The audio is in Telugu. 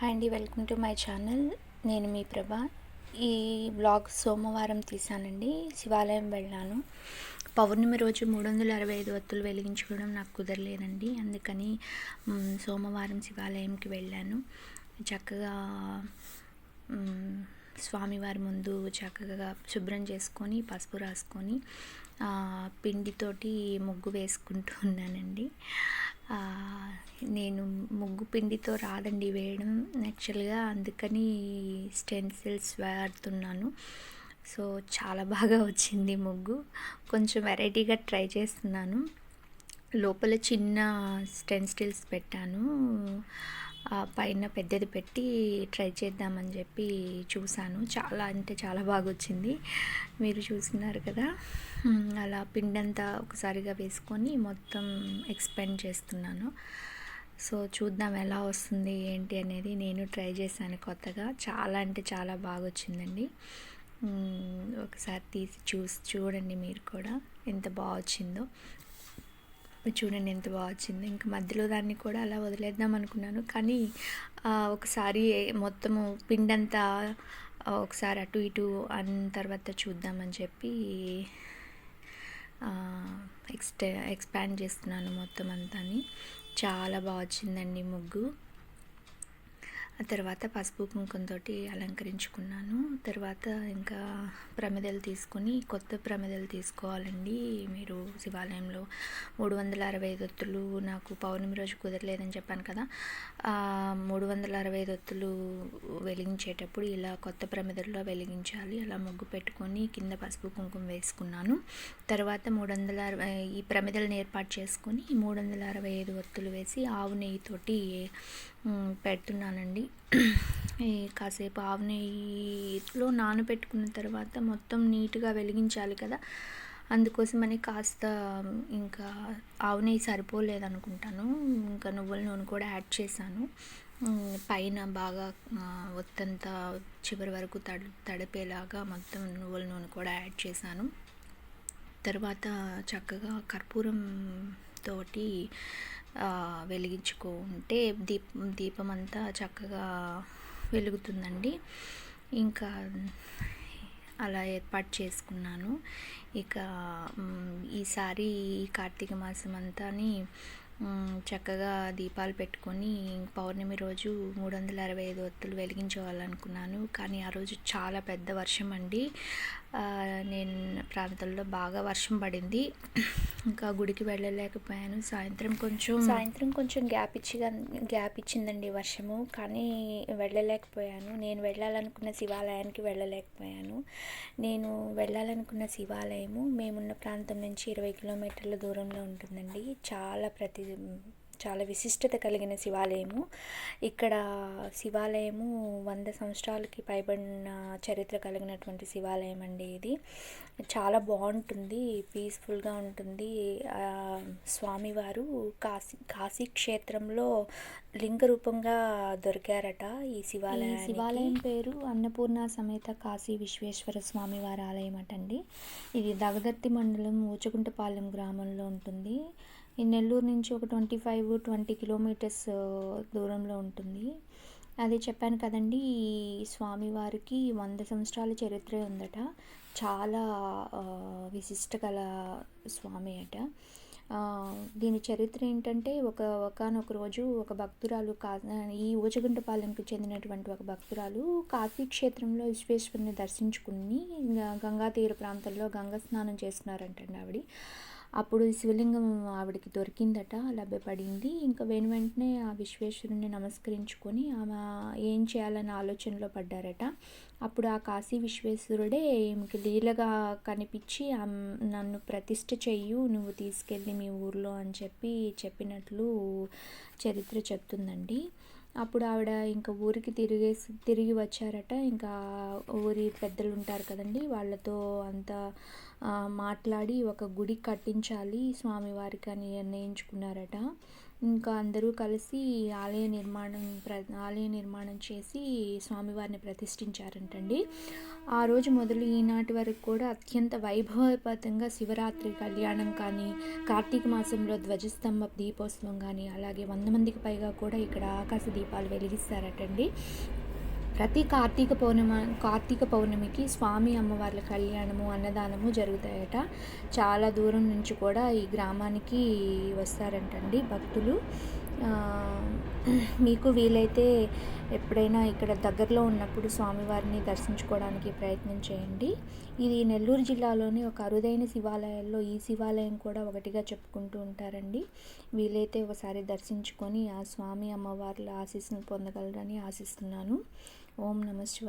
హాయ్ అండి వెల్కమ్ టు మై ఛానల్. నేను మీ ప్రభ. ఈ బ్లాగ్ సోమవారం తీసానండి శివాలయం వెళ్ళాను. పౌర్ణమి రోజు మూడు వందల అరవై ఐదు వత్తులు వెలిగించుకోవడం నాకు కుదరలేదండి. అందుకని సోమవారం శివాలయంకి వెళ్ళాను. చక్కగా స్వామివారి ముందు చక్కగా శుభ్రం చేసుకొని పసుపు రాసుకొని పిండితోటి ముగ్గు వేసుకుంటూ ఉన్నానండి. నేను ముగ్గు పిండితో రాదండి వేయడం. యాక్చువల్గా అందుకని స్టెన్సిల్స్ వాడుతున్నాను. సో చాలా బాగా వచ్చింది ముగ్గు. కొంచెం వెరైటీగా ట్రై చేస్తున్నాను. లోపల చిన్న స్టెన్సిల్స్ పెట్టాను. పైన పెద్దది పెట్టి ట్రై చేద్దామని చెప్పి చూశాను చాలా అంటే చాలా బాగా వచ్చింది మీరు చూసినారు కదా? అలా పిండంతా ఒకసారిగా వేసుకొని మొత్తం ఎక్స్పెండ్ చేస్తున్నాను. సో చూద్దాం ఎలా వస్తుంది ఏంటి అనేది నేను ట్రై చేశాను కొత్తగా. చాలా అంటే చాలా బాగా వచ్చిందండి ఒకసారి తీసి చూసి చూడండి మీరు కూడా ఎంత బాగా వచ్చిందో చూడండి ఎంత బాగా వచ్చింది. ఇంకా మధ్యలో దాన్ని కూడా అలా వదిలేద్దాం అనుకున్నాను. కానీ ఒకసారి మొత్తము పిండంతా ఒకసారి అటు ఇటు అన్న తర్వాత చూద్దామని చెప్పి ఎక్స్టే ఎక్స్పాండ్ చేస్తున్నాను మొత్తం అంతాని. చాలా బాగా వచ్చిందండి ముగ్గు. ఆ తర్వాత పసుపు కుంకుమతోటి అలంకరించుకున్నాను. తర్వాత ఇంకా ప్రమిదలు తీసుకొని కొత్త ప్రమిదలు తీసుకోవాలండి. మీరు శివాలయంలో మూడు వందల అరవై ఐదు ఒత్తులు నాకు పౌర్ణమి రోజు కుదరలేదని చెప్పాను కదా. మూడు వందల అరవై ఐదు ఒత్తులు వెలిగించేటప్పుడు ఇలా కొత్త ప్రమిదల్లో వెలిగించాలి. అలా ముగ్గు పెట్టుకొని కింద పసుపు కుంకుమ వేసుకున్నాను. తర్వాత మూడు వందల అరవై ఈ ప్రమిదలను ఏర్పాటు చేసుకొని మూడు వందల అరవై ఐదు ఒత్తులు వేసి ఆవు నెయ్యితోటి పెడుతున్నానండి ఈ కాసేపు ఆవు నెయ్యిలో నానబెట్టుకున్న తర్వాత మొత్తం నీట్గా వెలిగించాలి కదా. అందుకోసమని కాస్త ఇంకా ఆవు నెయ్యి సరిపోలేదు అనుకుంటాను ఇంకా నువ్వుల నూనె కూడా యాడ్ చేశాను. పైన బాగా ఆ, ఒత్తంతా చివరి వరకు తడ తడిపేలాగా మొత్తం నువ్వుల నూనె కూడా యాడ్ చేశాను. తర్వాత చక్కగా కర్పూరం తోటి వెలిగించుకుంటే దీప దీపం అంతా చక్కగా వెలుగుతుందండి. ఇంకా అలా ఏర్పాటు చేసుకున్నాను. ఇక ఈసారి ఈ కార్తీక మాసం అంతాని చక్కగా దీపాలు పెట్టుకొని పౌర్ణమి రోజు మూడు వందల అరవై ఐదు ఒత్తులు వెలిగించుకోవాలనుకున్నాను కానీ ఆ రోజు చాలా పెద్ద వర్షం అండి. నేను ప్రాంతంలో బాగా వర్షం పడింది. ఇంకా గుడికి వెళ్ళలేకపోయాను. సాయంత్రం కొంచెం సాయంత్రం కొంచెం గ్యాప్ ఇచ్చి గ్యాప్ ఇచ్చిందండి వర్షము. కానీ వెళ్ళలేకపోయాను. నేను వెళ్ళాలనుకున్న శివాలయానికి వెళ్ళలేకపోయాను. నేను వెళ్ళాలనుకున్న శివాలయము మేమున్న ప్రాంతం నుంచి ఇరవై కిలోమీటర్ల దూరంలో ఉంటుందండి. చాలా ప్రతి చాలా విశిష్టత కలిగిన శివాలయము. ఇక్కడ శివాలయము వంద సంవత్సరాలకి పైబడిన చరిత్ర కలిగినటువంటి శివాలయం అండి ఇది. చాలా బాగుంటుంది పీస్ఫుల్గా ఉంటుంది. స్వామివారు కాశీ కాశీ క్షేత్రంలో లింగ రూపంగా దొరికారట ఈ శివాలయం శివాలయం పేరు అన్నపూర్ణ సమేత కాశీ విశ్వేశ్వర స్వామి వారి ఆలయం అటండి ఇది దగదర్తి మండలం ఊచకుంటపాలెం గ్రామంలో ఉంటుంది. ఈ నెల్లూరు నుంచి ఒక ట్వంటీ ఫైవ్ ట్వంటీ కిలోమీటర్స్ దూరంలో ఉంటుంది. అదే చెప్పాను కదండి ఈ స్వామివారికి వంద సంవత్సరాల చరిత్ర ఉందట. చాలా విశిష్ట గల స్వామి అట. దీని చరిత్ర ఏంటంటే ఒక ఒకనొక రోజు ఒక భక్తురాలు కా ఈ ఊచగుంటపాలెంకు చెందినటువంటి ఒక భక్తురాలు కాశీ క్షేత్రంలో విశ్వేశ్వరుని దర్శించుకుని గంగా తీర ప్రాంతంలో గంగా స్నానం చేస్తున్నారంటండి ఆవిడ. అప్పుడు ఈ శివలింగం ఆవిడకి దొరికిందట లభ్యపడింది ఇంకా వెను వెంటనే ఆ విశ్వేశ్వరుని నమస్కరించుకొని ఆమె ఏం చేయాలని ఆలోచనలో పడ్డారట. అప్పుడు ఆ కాశీ విశ్వేశ్వరుడే ఈమెకి లీలగా కనిపించి నన్ను ప్రతిష్ఠ చెయ్యు నువ్వు తీసుకెళ్ళి మీ ఊర్లో అని చెప్పి చెప్పినట్లు చరిత్ర చెప్తుందండి. అప్పుడు ఆవిడ ఇంకా ఊరికి తిరిగేసి తిరిగి వచ్చారట. ఇంకా ఊరి పెద్దలు ఉంటారు కదండి వాళ్ళతో అంతా మాట్లాడి ఒక గుడి కట్టించాలి. స్వామివారికి అని నిర్ణయించుకున్నారట. ఇంకా అందరూ కలిసి ఆలయ నిర్మాణం ప్ర ఆలయ నిర్మాణం చేసి స్వామివారిని ప్రతిష్ఠించారంటండి. ఆ రోజు మొదలు ఈనాటి వరకు కూడా అత్యంత వైభవపతంగా శివరాత్రి కళ్యాణం కానీ కార్తీక మాసంలో ధ్వజస్తంభ దీపోత్సవం కానీ అలాగే వంద మందికి పైగా కూడా ఇక్కడ ఆకాశ దీపాలు వెలిగిస్తారటండి. ప్రతి కార్తీక పౌర్ణమ కార్తీక పౌర్ణమికి స్వామి అమ్మవార్ల కళ్యాణము అన్నదానము జరుగుతాయట. చాలా దూరం నుంచి కూడా ఈ గ్రామానికి వస్తారంటండి భక్తులు. మీకు వీలైతే ఎప్పుడైనా ఇక్కడ దగ్గరలో ఉన్నప్పుడు స్వామివారిని దర్శించుకోవడానికి ప్రయత్నం చేయండి. ఇది నెల్లూరు జిల్లాలోని ఒక అరుదైన శివాలయాల్లో ఈ శివాలయం కూడా ఒకటిగా చెప్పుకుంటూ ఉంటారండి. వీలైతే ఒకసారి దర్శించుకొని ఆ స్వామి అమ్మవార్ల ఆశీస్సును పొందగలరని ఆశిస్తున్నాను. ఓం నమ శివాయ.